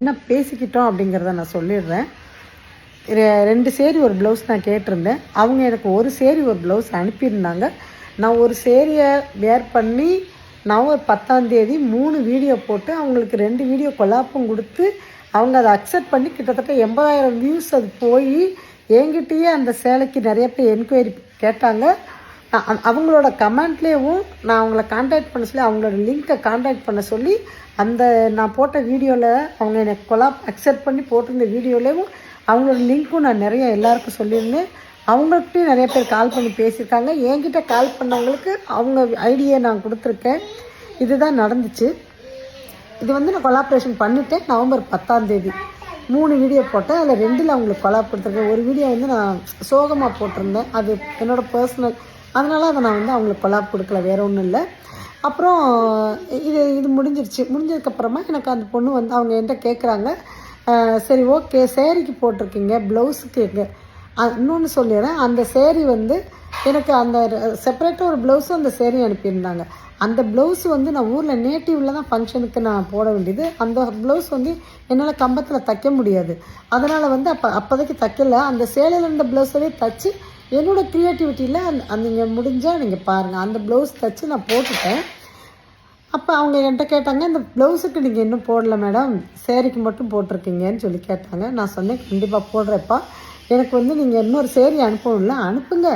என்ன பேசிக்கிட்டோம் அப்படிங்கிறத நான் சொல்லிடுறேன். ரெ- ரெண்டு சேரி ஒரு ப்ளவுஸ் நான் கேட்டிருந்தேன். அவங்க எனக்கு ஒரு சேரி ஒரு ப்ளவுஸ் அனுப்பியிருந்தாங்க. நான் ஒரு சேரியை வேர் பண்ணி நவம்பர் பத்தாந்தேதி மூணு வீடியோ போட்டு அவங்களுக்கு ரெண்டு வீடியோ கொலாப்பும் கொடுத்து அவங்க அதை அக்செப்ட் பண்ணி கிட்டத்தட்ட எண்பதாயிரம் வியூஸ் அது போய் என்கிட்டயே அந்த சேலைக்கு நிறைய பேர் என்கொயரி கேட்டாங்க. அவங்களோட கமெண்ட்லேயும் நான் அவங்கள காண்டாக்ட் பண்ண சொல்லி அவங்களோட லிங்க்கை காண்டாக்ட் பண்ண சொல்லி அந்த நான் போட்ட வீடியோவில் அவங்க எனக்கு கொலாப் அக்செப்ட் பண்ணி போட்டிருந்த வீடியோலேயும் அவங்களோட லிங்க்கும் நான் நிறைய எல்லாருக்கும் சொல்லியிருந்தேன். அவங்கள்ட்டையும் நிறைய பேர் கால் பண்ணி பேசியிருக்காங்க. என்கிட்ட கால் பண்ணவங்களுக்கு அவங்க ஐடியை நான் கொடுத்துருக்கேன். இதுதான் நடந்துச்சு. இது வந்து நான் கொலாப்ரேஷன் பண்ணிட்டேன் நவம்பர் பத்தாந்தேதி மூணு வீடியோ போட்டேன். அதில் ரெண்டில் அவங்களுக்கு கொலாப் கொடுத்துருக்கேன். ஒரு வீடியோ வந்து நான் சோகமாக போட்டிருந்தேன். அது என்னோடய பர்சனல் அதனால் அதை நான் வந்து அவங்களுக்கு கொலாப் கொடுக்கல வேற ஒன்றும் இல்லை. அப்புறம் இது இது முடிஞ்சிருச்சு. முடிஞ்சதுக்கப்புறமா எனக்கு அந்த பொண்ணு வந்து அவங்க என்கிட்ட கேட்குறாங்க சரி ஓகே சேரீக்கு போட்டிருக்கீங்க ப்ளவுஸுக்கு இன்னொன்று சொல்லிடுறேன். அந்த சேரீ வந்து எனக்கு அந்த செப்பரேட்டாக ஒரு ப்ளவுஸும் அந்த சேரீ அனுப்பியிருந்தாங்க. அந்த ப்ளவுஸ் வந்து நான் ஊரில் நேட்டிவில் தான் ஃபங்க்ஷனுக்கு நான் போட வேண்டியது. அந்த ப்ளவுஸ் வந்து என்னால் கம்பத்தில் தைக்க முடியாது. அதனால் வந்து அப்போ அப்போதைக்கு தைக்கல. அந்த சேலையில் இருந்த ப்ளவுஸவே தைச்சி என்னோட க்ரியேட்டிவிட்டியில் அந்த நீங்கள் முடிஞ்சால் நீங்கள் பாருங்கள் அந்த ப்ளவுஸ் தைச்சி நான் போட்டுட்டேன். அப்போ அவங்க என்கிட்ட கேட்டாங்க இந்த ப்ளவுஸுக்கு நீங்கள் இன்னும் போடல மேடம் சேரீக்கு மட்டும் போட்டிருக்கீங்கன்னு சொல்லி கேட்டாங்க. நான் சொன்னேன் கண்டிப்பாக போடுறப்பா எனக்கு வந்து நீங்கள் இன்னொரு சேரீ அனுப்பணும்ல அனுப்புங்க.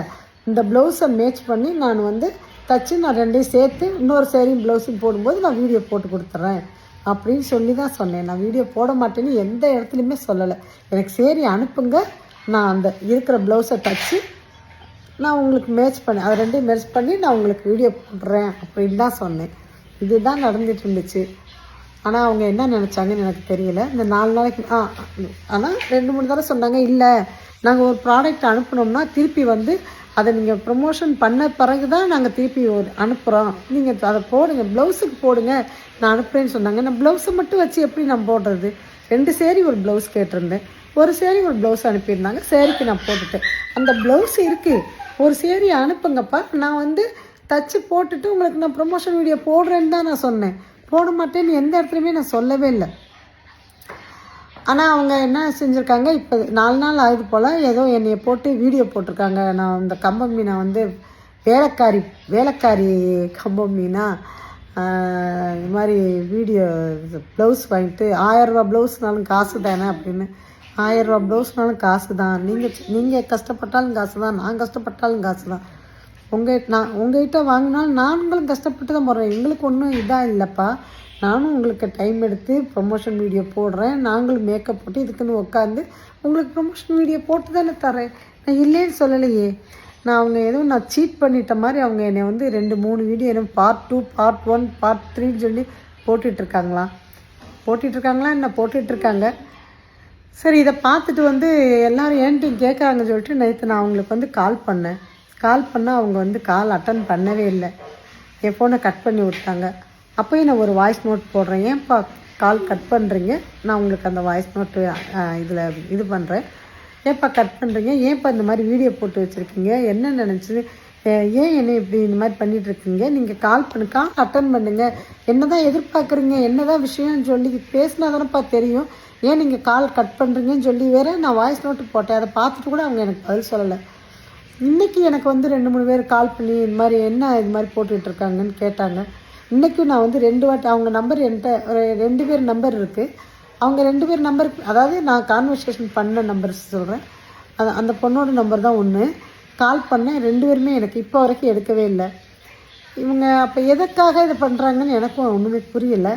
இந்த ப்ளவுஸை மேட்ச் பண்ணி நான் வந்து தச்சு நான் ரெண்டையும் சேர்த்து இன்னொரு சேரீயும் ப்ளவுஸும் போடும்போது நான் வீடியோ போட்டு கொடுத்துட்றேன் அப்படின்னு சொல்லி தான் சொன்னேன். நான் வீடியோ போட மாட்டேன்னு எந்த இடத்துலையுமே சொல்லலை. எனக்கு சேரீ அனுப்புங்க. நான் அந்த இருக்கிற ப்ளவுஸை தச்சு நான் உங்களுக்கு மேட்ச் பண்ணேன் அதை ரெண்டையும் மேட்ச் பண்ணி நான் உங்களுக்கு வீடியோ போடுறேன் அப்படின்னு தான் சொன்னேன். இதுதான் நடந்துட்டு இருந்துச்சு. ஆனால் அவங்க என்ன நினச்சாங்கன்னு எனக்கு தெரியல. இந்த நாலு நாளைக்கு ஆ ஆனால் ரெண்டு மூணு தடவை சொன்னாங்க இல்லை நாங்கள் ஒரு ப்ராடக்ட் அனுப்புனோம்னா திருப்பி வந்து அதை நீங்கள் ப்ரொமோஷன் பண்ண பிறகு தான் நாங்கள் திருப்பி ஒரு அனுப்புகிறோம் நீங்கள் அதை போடுங்க ப்ளவுஸுக்கு போடுங்க நான் அனுப்புகிறேன்னு சொன்னாங்க. நான் ப்ளவுஸை மட்டும் வச்சு எப்படி நான் போடுறது? ரெண்டு சேரீ ஒரு ப்ளவுஸ் கேட்டிருந்தேன். ஒரு சேரீ ஒரு ப்ளவுஸ் அனுப்பியிருந்தாங்க. சேரீக்கு நான் போட்டுட்டேன். அந்த ப்ளவுஸ் இருக்குது ஒரு சேரீ அனுப்புங்கப்பா. நான் வந்து தச்சு போட்டுட்டு உங்களுக்கு நான் ப்ரொமோஷன் வீடியோ போடுறேன்னு தான் நான் சொன்னேன். போட மாட்டேன்னு எந்த இடத்துலையுமே நான் சொல்லவே இல்லை. ஆனால் அவங்க என்ன செஞ்சுருக்காங்க இப்போ நாலு நாள் ஆகுது போல் ஏதோ என்னை போட்டு வீடியோ போட்டிருக்காங்க. நான் இந்த கம்பம் மீனை வந்து வேலைக்காரி வேலைக்காரி கம்பம் மீனா இது மாதிரி வீடியோ ப்ளவுஸ் வாங்கிட்டு ஆயரூபா ப்ளவுஸ்னாலும் காசு தானே அப்படின்னு ஆயிரரூபா ப்ளவுஸ்னாலும் காசு தான் நீங்கள் நீங்கள் கஷ்டப்பட்டாலும் காசு தான் நான் கஷ்டப்பட்டாலும் காசு தான் உங்கள் நான் உங்கள்கிட்ட வாங்கினாலும் நாங்களும் கஷ்டப்பட்டு தான் போடுறேன் எங்களுக்கு ஒன்றும் இதாக இல்லைப்பா. நானும் உங்களுக்கு டைம் எடுத்து ப்ரொமோஷன் வீடியோ போடுறேன். நாங்களும் மேக்கப் போட்டு இதுக்குன்னு உட்காந்து உங்களுக்கு ப்ரொமோஷன் வீடியோ போட்டு தானே தரேன். நான் இல்லைன்னு சொல்லலையே. நான் அவங்க எதுவும் நான் சீட் பண்ணிட்ட மாதிரி அவங்க என்னை வந்து ரெண்டு மூணு வீடியோ என்ன part two part one part த்ரீன்னு சொல்லி போட்டுட்ருக்காங்களா போட்டுட்ருக்காங்களா என்ன போட்டுட்ருக்காங்க சரி இதை பார்த்துட்டு வந்து எல்லோரும் ஏன்ட்டு கேட்குறாங்கன்னு சொல்லிட்டு நேற்று நான் அவங்களுக்கு வந்து கால் பண்ணேன். கால் பண்ணால் அவங்க வந்து கால் அட்டன் பண்ணவே இல்லை. என் ஃபோனை கட் பண்ணி விட்டாங்க. அப்போயும் நான் ஒரு வாய்ஸ் நோட் போடுறேன். ஏன்ப்பா கால் கட் பண்ணுறீங்க நான் உங்களுக்கு அந்த வாய்ஸ் நோட்டு இதில் இது பண்ணுறேன் ஏன்ப்பா கட் பண்ணுறீங்க ஏன்ப்பா இந்த மாதிரி வீடியோ போட்டு வச்சுருக்கீங்க? என்ன நினச்சி ஏன் என்னை இப்படி இந்த மாதிரி பண்ணிட்டு இருக்கீங்க நீங்கள் கால் பண்ணு கால் அட்டன் பண்ணுங்க. என்ன தான் எதிர்பார்க்குறீங்க? என்ன தான் விஷயம்னு சொல்லி பேசினா தானேப்பா தெரியும். ஏன் நீங்கள் கால் கட் பண்ணுறீங்கன்னு சொல்லி வேற நான் வாய்ஸ் நோட்டு போட்டேன். அதை பார்த்துட்டு கூட அவங்க எனக்கு பதில் சொல்லலை. இன்றைக்கி எனக்கு வந்து ரெண்டு மூணு பேர் கால் பண்ணி இது மாதிரி என்ன இது மாதிரி போட்டுட்டு இருக்காங்கன்னு கேட்டாங்க. இன்றைக்கும் நான் வந்து ரெண்டு வாட்டி அவங்க நம்பர் என்கிட்ட ஒரு ரெண்டு பேர் நம்பர் இருக்குது அவங்க ரெண்டு பேர் நம்பர் அதாவது நான் கான்வர்சேஷன் பண்ண நம்பர்ஸ் சொல்கிறேன் அது அந்த பொண்ணோட நம்பர் தான் ஒன்று கால் பண்ணேன். ரெண்டு பேருமே எனக்கு இப்போ வரைக்கும் எடுக்கவே இல்லை. இவங்க அப்போ எதுக்காக இது பண்ணுறாங்கன்னு எனக்கும் ஒன்றுமே புரியலை.